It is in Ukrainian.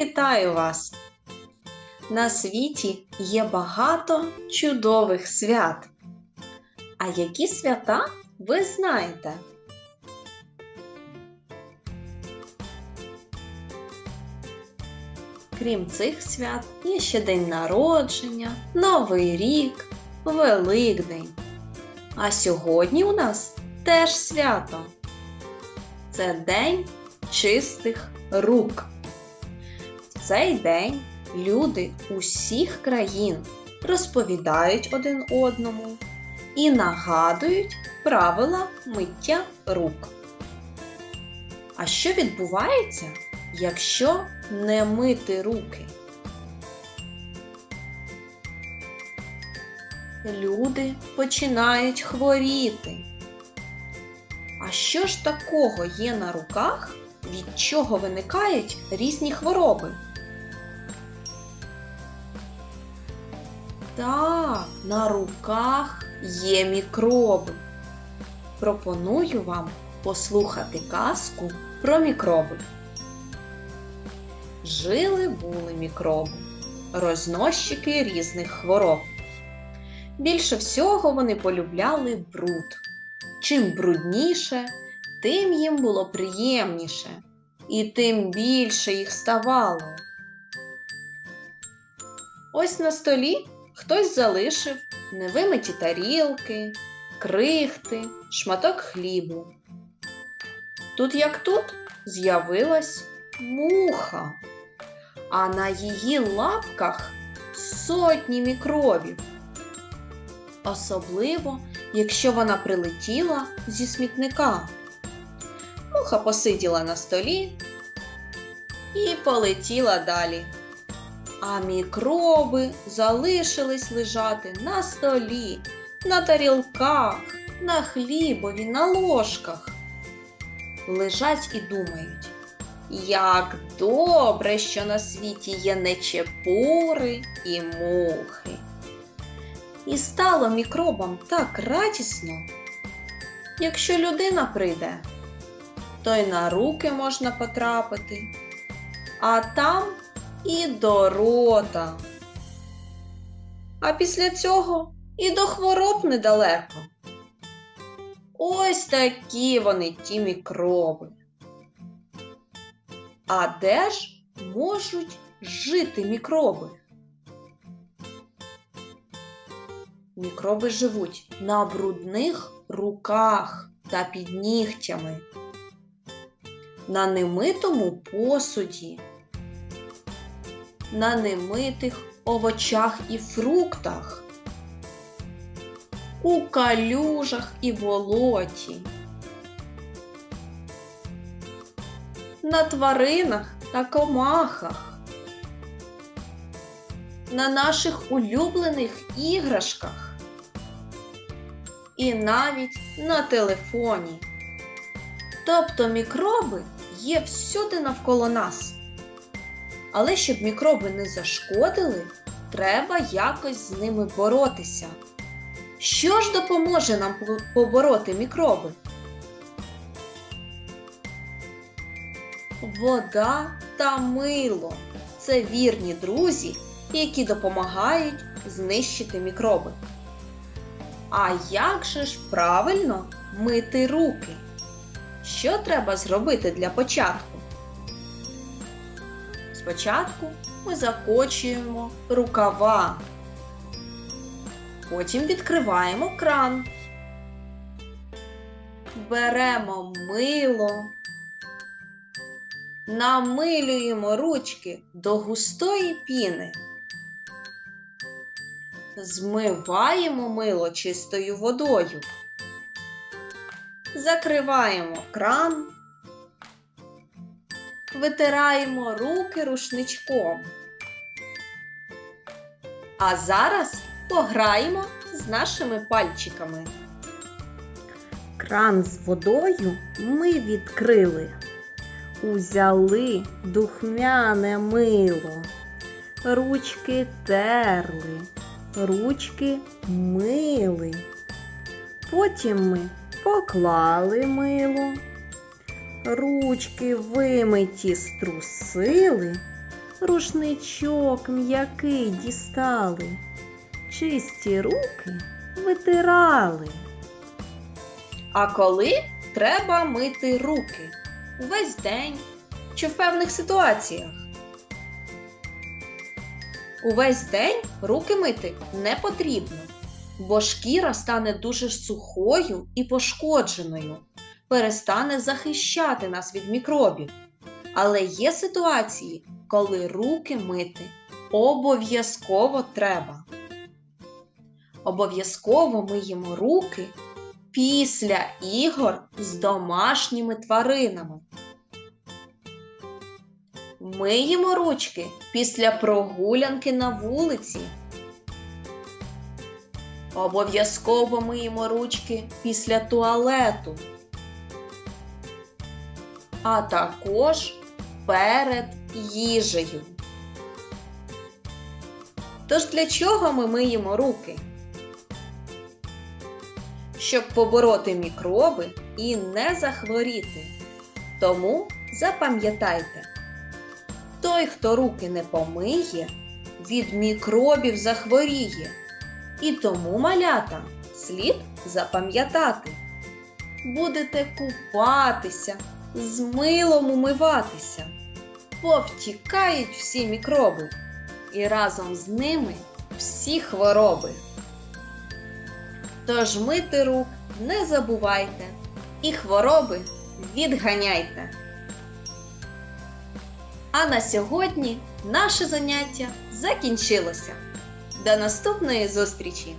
Вітаю вас! На світі є багато чудових свят. А які свята ви знаєте? Крім цих свят, є ще День народження, Новий рік, Великдень. А сьогодні у нас теж свято. Це День чистих рук. Цей день люди усіх країн розповідають один одному і нагадують правила миття рук. А що відбувається, якщо не мити руки? Люди починають хворіти. А що ж такого є на руках, від чого виникають різні хвороби? Так, на руках є мікроби. Пропоную вам послухати казку про мікроби. Жили були мікроби, рознощики різних хвороб. Більше всього вони полюбляли бруд. Чим брудніше, тим їм було приємніше, і тим більше їх ставало. Ось на столі хтось залишив невимиті тарілки, крихти, шматок хлібу. Тут як тут з'явилась муха, а на її лапках сотні мікробів. Особливо, якщо вона прилетіла зі смітника. Муха посиділа на столі і полетіла далі. А мікроби залишились лежати на столі, на тарілках, на хлібові, на ложках. Лежать і думають, як добре, що на світі є нечепури і мухи. І стало мікробам так радісно. Якщо людина прийде, то й на руки можна потрапити, а там і до рота. А після цього і до хвороб недалеко. Ось такі вони ті мікроби. А де ж можуть жити мікроби? Мікроби живуть на брудних руках та під нігтями, на немитому посуді, на немитих овочах і фруктах, у калюжах і болоті, на тваринах та комахах на наших улюблених іграшках і навіть на телефоні. Тобто мікроби є всюди навколо нас. Але щоб мікроби не зашкодили, треба якось з ними боротися. Що ж допоможе нам побороти мікроби? Вода та мило це вірні друзі які допомагають знищити мікроби. А як же ж правильно мити руки? Що треба зробити для початку? Спочатку ми закочуємо рукава. Потім відкриваємо кран. Беремо мило, намилюємо ручки до густої піни. Змиваємо мило чистою водою. Закриваємо кран, витираємо руки рушничком. А зараз пограємо з нашими пальчиками. Кран з водою ми відкрили, узяли духмяне мило, ручки терли ручки мили. Потім ми поклали мило, ручки вимиті струсили, рушничок м'який дістали, чисті руки витирали. А коли треба мити руки? Увесь день чи в певних ситуаціях? Увесь день руки мити не потрібно, бо шкіра стане дуже сухою і пошкодженою, перестане захищати нас від мікробів. Але є ситуації, коли руки мити обов'язково треба. Обов'язково миємо руки після ігор з домашніми тваринами. Миємо ручки після прогулянки на вулиці. Обов'язково миємо ручки після туалету. А також перед їжею. Тож для чого ми миємо руки? щоб побороти мікроби і не захворіти. Тому запам'ятайте, той, хто руки не помиє, від мікробів захворіє. І тому малята слід запам'ятати. Будете купатися, з милом умиватися, повтікають всі мікроби, і разом з ними всі хвороби. Тож мити рук не забувайте і хвороби відганяйте. А на сьогодні наше заняття закінчилося. До наступної зустрічі!